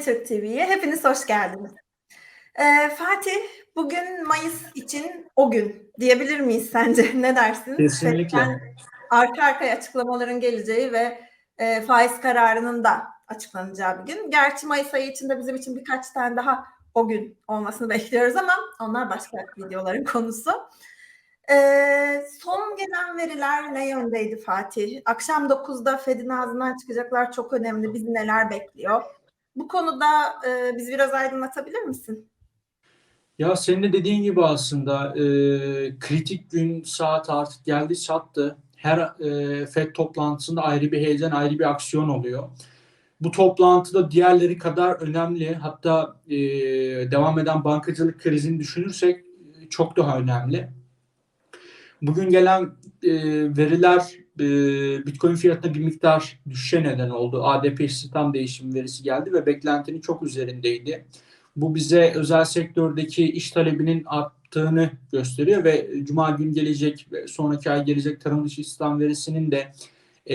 Türk TV'ye hepiniz hoş geldiniz. Ee, Fatih, bugün Mayıs için o gün diyebilir miyiz sence? Ne dersin? Kesinlikle. Fed'den arka arkaya açıklamaların geleceği ve e, faiz kararının da açıklanacağı bir gün. Gerçi Mayıs ayı içinde bizim için birkaç tane daha o gün olmasını bekliyoruz ama onlar başka videoların konusu. Ee, son gelen veriler ne yöndeydi Fatih? Akşam 9'da Fed'in ağzından çıkacaklar çok önemli. Bizi neler bekliyor? Bu konuda e, bizi biraz aydınlatabilir misin? Ya senin de dediğin gibi aslında e, kritik gün saat artık geldi çattı. Her e, FED toplantısında ayrı bir heyecan, ayrı bir aksiyon oluyor. Bu toplantıda diğerleri kadar önemli. Hatta e, devam eden bankacılık krizini düşünürsek e, çok daha önemli. Bugün gelen e, veriler e, Bitcoin fiyatına bir miktar düşüşe neden oldu. ADP istihdam değişimi verisi geldi ve beklentinin çok üzerindeydi. Bu bize özel sektördeki iş talebinin arttığını gösteriyor ve Cuma gün gelecek ve sonraki ay gelecek tarım dışı istihdam verisinin de e,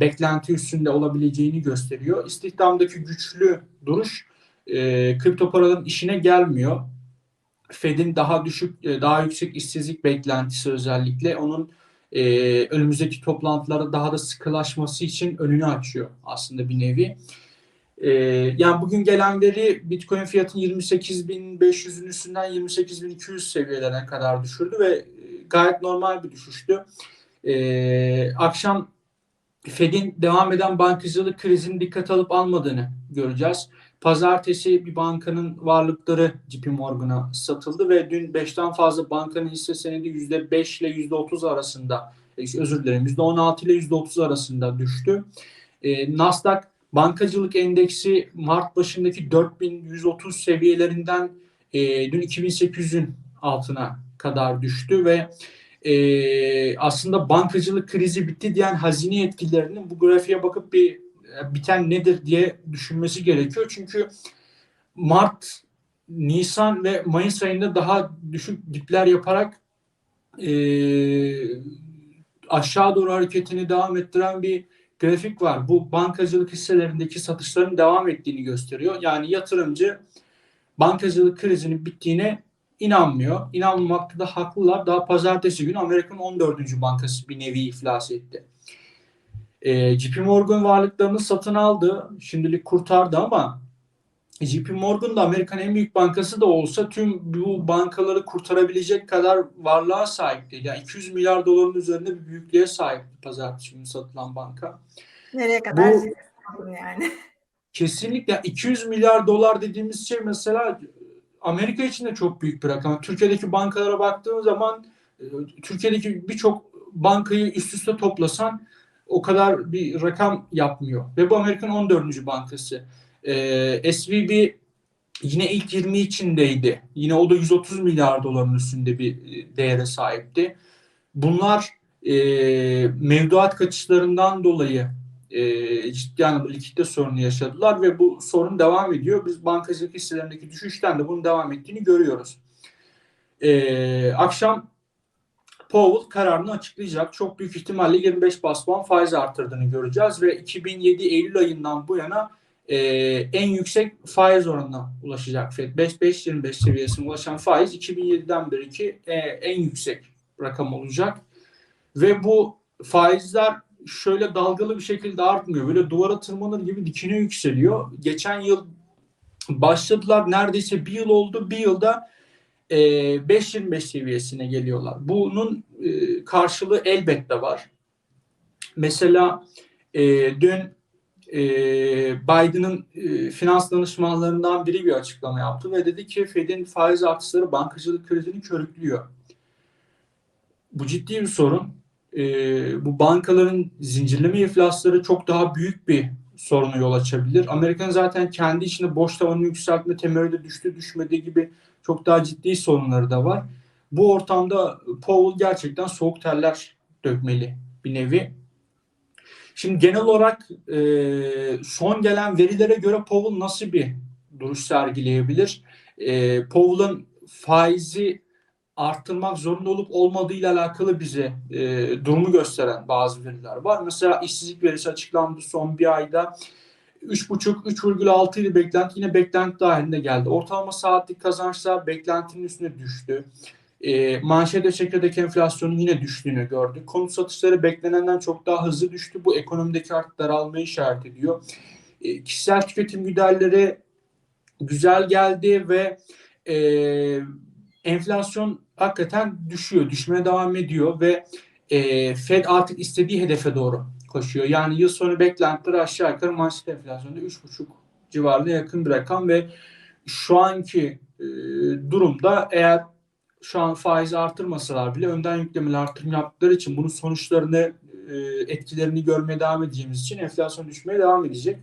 beklenti üstünde olabileceğini gösteriyor. İstihdamdaki güçlü duruş e, kripto paraların işine gelmiyor. Fed'in daha düşük, e, daha yüksek işsizlik beklentisi özellikle onun e, önümüzdeki toplantılarda daha da sıkılaşması için önünü açıyor aslında bir nevi. E, yani bugün gelen veri Bitcoin fiyatını 28.500'ün üstünden 28.200 seviyelerine kadar düşürdü ve gayet normal bir düşüştü. E, akşam Fed'in devam eden bankacılık krizini dikkat alıp almadığını göreceğiz. Pazartesi bir bankanın varlıkları JP Morgan'a satıldı ve dün 5'ten fazla bankanın hisse senedi %5 ile %30 arasında özür dilerim %16 ile %30 arasında düştü. E, Nasdaq bankacılık endeksi Mart başındaki 4130 seviyelerinden e, dün 2800'ün altına kadar düştü ve e, aslında bankacılık krizi bitti diyen hazine yetkililerinin bu grafiğe bakıp bir biten nedir diye düşünmesi gerekiyor. Çünkü Mart, Nisan ve Mayıs ayında daha düşük dipler yaparak e, aşağı doğru hareketini devam ettiren bir grafik var. Bu bankacılık hisselerindeki satışların devam ettiğini gösteriyor. Yani yatırımcı bankacılık krizinin bittiğine inanmıyor. İnanmamakta da haklılar. Daha pazartesi günü Amerikan 14. bankası bir nevi iflas etti. E, JP Morgan varlıklarını satın aldı. Şimdilik kurtardı ama JP Morgan da Amerikan en büyük bankası da olsa tüm bu bankaları kurtarabilecek kadar varlığa sahip değil. Yani 200 milyar doların üzerinde bir büyüklüğe sahip pazartesi günü satılan banka. Nereye kadar Bu, yani? Kesinlikle 200 milyar dolar dediğimiz şey mesela Amerika için de çok büyük bir rakam. Türkiye'deki bankalara baktığın zaman Türkiye'deki birçok bankayı üst üste toplasan o kadar bir rakam yapmıyor. Ve bu Amerikan 14. bankası. Ee, SVB yine ilk 20 içindeydi. Yine o da 130 milyar doların üstünde bir değere sahipti. Bunlar e, mevduat kaçışlarından dolayı e, ciddi anlamda likitte sorunu yaşadılar ve bu sorun devam ediyor. Biz bankacılık hisselerindeki düşüşten de bunun devam ettiğini görüyoruz. E, akşam Powell kararını açıklayacak. Çok büyük ihtimalle 25 bas puan faiz artırdığını göreceğiz ve 2007 Eylül ayından bu yana e, en yüksek faiz oranına ulaşacak Fed. 5-5-25 seviyesine ulaşan faiz 2007'den beri e, en yüksek rakam olacak. Ve bu faizler şöyle dalgalı bir şekilde artmıyor. Böyle duvara tırmanır gibi dikine yükseliyor. Geçen yıl başladılar neredeyse bir yıl oldu. Bir yılda e, 5.25 seviyesine geliyorlar. Bunun e, karşılığı elbette var. Mesela e, dün e, Biden'ın e, finans danışmanlarından biri bir açıklama yaptı ve dedi ki Fed'in faiz artışları bankacılık krizini körüklüyor. Bu ciddi bir sorun. E, bu bankaların zincirleme iflasları çok daha büyük bir sorunu yol açabilir. Amerikan zaten kendi içinde boş tavanı yükseltme temerrüde düştü düşmedi gibi çok daha ciddi sorunları da var. Bu ortamda Powell gerçekten soğuk terler dökmeli bir nevi. Şimdi genel olarak e, son gelen verilere göre Powell nasıl bir duruş sergileyebilir? E, Powell'ın faizi arttırmak zorunda olup olmadığıyla alakalı bize e, durumu gösteren bazı veriler var. Mesela işsizlik verisi açıklandı son bir ayda. 3.5-3,6 idi beklenti. Yine beklenti dahilinde geldi. Ortalama saatlik kazançlar beklentinin üstüne düştü. E, manşete çekirdek enflasyonun yine düştüğünü gördük. Konut satışları beklenenden çok daha hızlı düştü. Bu ekonomideki artık daralmayı işaret ediyor. E, kişisel tüketim giderleri güzel geldi ve e, enflasyon hakikaten düşüyor, düşmeye devam ediyor ve e, Fed artık istediği hedefe doğru koşuyor. Yani yıl sonu beklentileri aşağı yukarı manşet enflasyonda 3,5 civarına yakın bir rakam ve şu anki e, durumda eğer şu an faizi artırmasalar bile önden yüklemeli artırım yaptıkları için bunun sonuçlarını e, etkilerini görmeye devam edeceğimiz için enflasyon düşmeye devam edecek.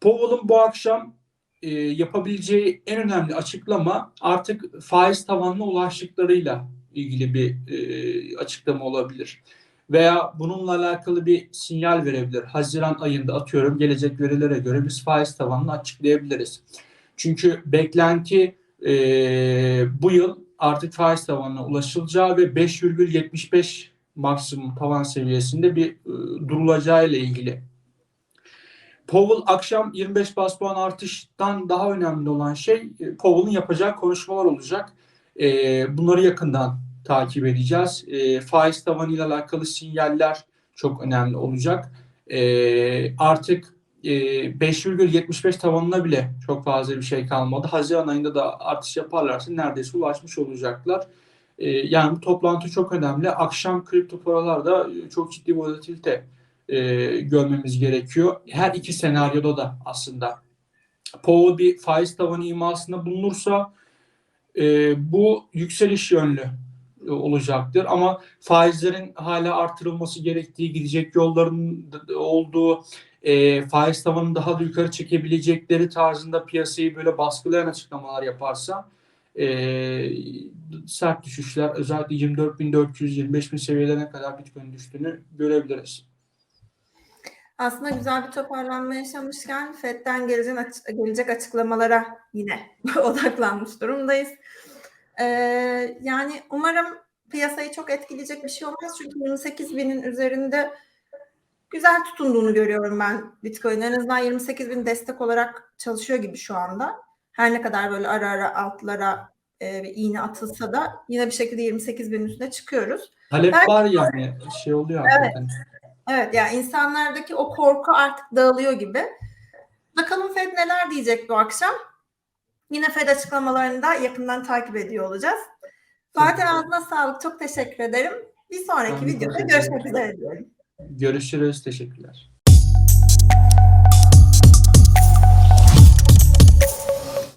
Powell'ın bu akşam e, yapabileceği en önemli açıklama artık faiz tavanına ulaştıklarıyla ilgili bir e, açıklama olabilir. Veya bununla alakalı bir sinyal verebilir. Haziran ayında atıyorum gelecek verilere göre biz faiz tavanını açıklayabiliriz. Çünkü beklenti e, bu yıl artık faiz tavanına ulaşılacağı ve 5,75 maksimum tavan seviyesinde bir e, durulacağı ile ilgili Powell akşam 25 bas puan artıştan daha önemli olan şey e, Powell'ın yapacağı konuşmalar olacak. E, bunları yakından takip edeceğiz. E, faiz tavanıyla alakalı sinyaller çok önemli olacak. E, artık e, 5,75 tavanına bile çok fazla bir şey kalmadı. Haziran ayında da artış yaparlarsa neredeyse ulaşmış olacaklar. E, yani bu toplantı çok önemli. Akşam kripto paralarda e, çok ciddi volatilite e, görmemiz gerekiyor. Her iki senaryoda da aslında Powell bir faiz tavanı imasında bulunursa e, bu yükseliş yönlü e, olacaktır. Ama faizlerin hala artırılması gerektiği, gidecek yolların olduğu, e, faiz tavanını daha da yukarı çekebilecekleri tarzında piyasayı böyle baskılayan açıklamalar yaparsa e, sert düşüşler özellikle 24.400-25.000 seviyelerine kadar Bitcoin düştüğünü görebiliriz. Aslında güzel bir toparlanma yaşamışken FED'den gelecek, gelecek açıklamalara yine odaklanmış durumdayız. Ee, yani umarım piyasayı çok etkileyecek bir şey olmaz. Çünkü 28 binin üzerinde güzel tutunduğunu görüyorum ben Bitcoin. En azından 28 bin destek olarak çalışıyor gibi şu anda. Her ne kadar böyle ara ara altlara e, iğne atılsa da yine bir şekilde 28 bin üstüne çıkıyoruz. Talep Belki- var yani şey oluyor hakikaten. Evet yani insanlardaki o korku artık dağılıyor gibi. Bakalım Fed neler diyecek bu akşam. Yine Fed açıklamalarını da yakından takip ediyor olacağız. Fatih ağzına sağlık. Çok teşekkür ederim. Bir sonraki videoda görüşmek üzere diyorum. Görüşürüz. Teşekkürler.